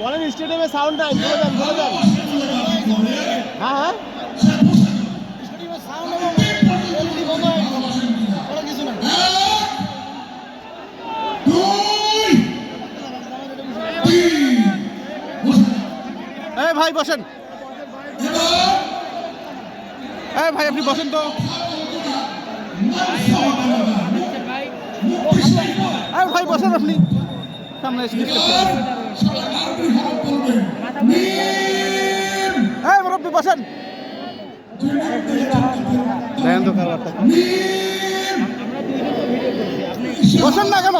বলেন স্টেডিয়ামে সাউন্ড নাই বলে দেন হ্যাঁ হ্যাঁ। এই ভাই বসেন। এই ভাই আপনি বসেন তো। ভাই বসেন আপনি। সামনে এসে disturb করবেন। এই মুরব্বী বসেন। দেখেন তো খাবারটা বসেন না কেন?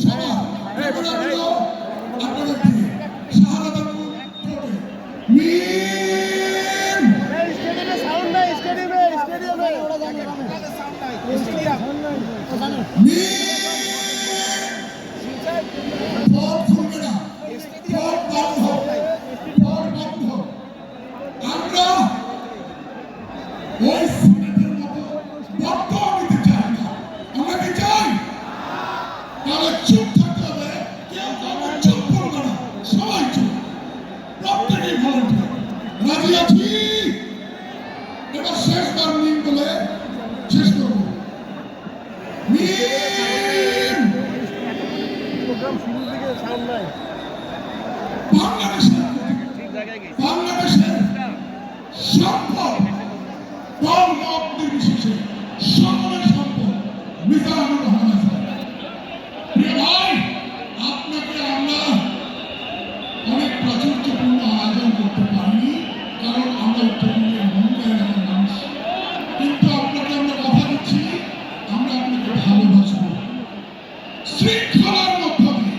স্টেডিয়ামে ওই সিনেটের মতো বক্তব্য দিতে চাই না আমরা কি চাই তাহলে চুপ থাকতে হবে কেউ কাউকে চুপ করবে না সবাই চুপ প্রত্যেকেই ভলেন্টিয়ার রাজি আছি এবার শেষবার মিম বলে শেষ করব বাংলাদেশের সম্পদ দল করতে পারিনি কারণ আমরা উত্তরবঙ্গের এলাকার মানুষ কিন্তু আপনাকে আমরা কথা আমরা আপনাকে ভালোবাসবো শৃঙ্খলার মধ্য দিয়ে